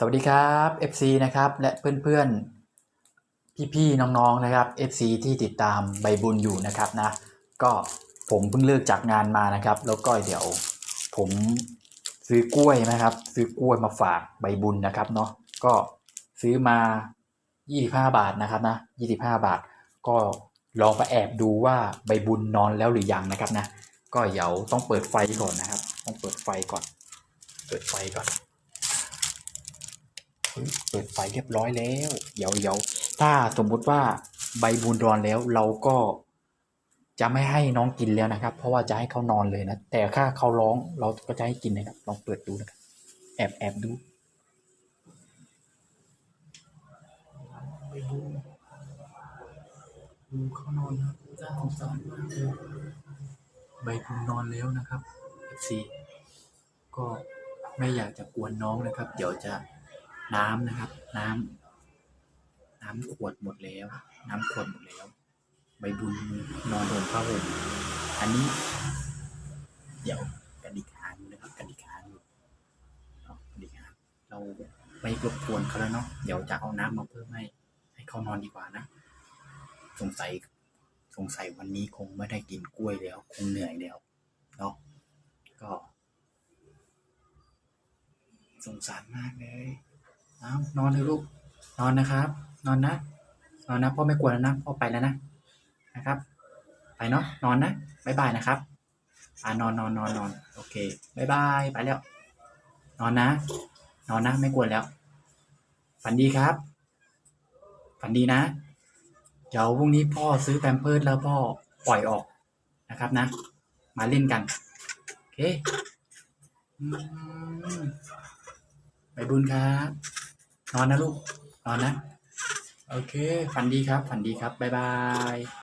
สวัสดีครับ FC นะครับและเพื่อนๆ พี่ๆ น้องๆ นะครับ FC ที่ติดตามใบบุญอยู่นะครับนะ ก็ผมเพิ่งเลิกจากงานมานะครับ แล้วก็เดี๋ยวผมซื้อกล้วยนะครับ ซื้อกล้วยมาฝากใบบุญนะครับเนาะก็ซื้อมา 25 บาทนะครับนะ 25 บาท ก็ลองไปแอบดูว่าใบบุญนอนแล้วหรือยังนะครับนะ ก็เดี๋ยวต้องเปิดไฟก่อนนะครับ ต้องเปิดไฟก่อน เปิดไฟก่อน เปิดไฟเรียบร้อยแล้ว เดี๋ยวเดี๋ยวถ้าสมมุติว่าใบบุญรอนแล้วเราก็จะไม่ให้น้องกินแล้วนะครับ เพราะว่าจะให้เขานอนเลยนะ แต่ถ้าเขาร้องเราก็จะให้กินนะครับ ลองเปิดดูนะครับ แอบแอบดูดูเขานอนนะน่าสงสารมากเลยใบบุญนอนแล้วนะครับสี่ก็ไม่อยากจะกวนน้องนะครับ เดี๋ยวจะ น้ำนะครับ น้ำน้ำขวดหมดแล้ว น้ำขวดหมดแล้ว ใบบุญนอนโดนผ้าห่มอันนี้ เดี๋ยวกระดิกหางนะครับกระดิกหางอยู่เอากระดิกหางเราไม่รบกวนเขาแล้วเนาะเดี๋ยวจะเอาน้ำมาเพิ่มให้ให้เขานอนดีกว่านะ สงสัยสงสัยวันนี้คงไม่ได้กินกล้วยแล้ว คงเหนื่อยแล้วเนาะก็สงสารมากเลย เอานอนเถอะลูก นอนนะครับ นอนนะ นอนนะ พ่อไม่กลัวแล้วนะ พ่อไปแล้วนะ นะครับ ไปเนาะ นอนนะบ๊ายบายนะครับ อ่านอนนอนนอนนอน โอเคบ๊ายบาย ไปแล้ว นอนนะ นอนนะ ไม่กลัวแล้ว ฝันดีครับ ฝันดีนะ เดี๋ยวพรุ่งนี้พ่อซื้อแปมเพิร์ดแล้วพ่อปล่อยออกนะครับนะ มาเล่นกัน โอเคไปบุญครับ นอนนะลูก นอนนะ โอเค ฝันดีครับ ฝันดีครับ บ๊ายบาย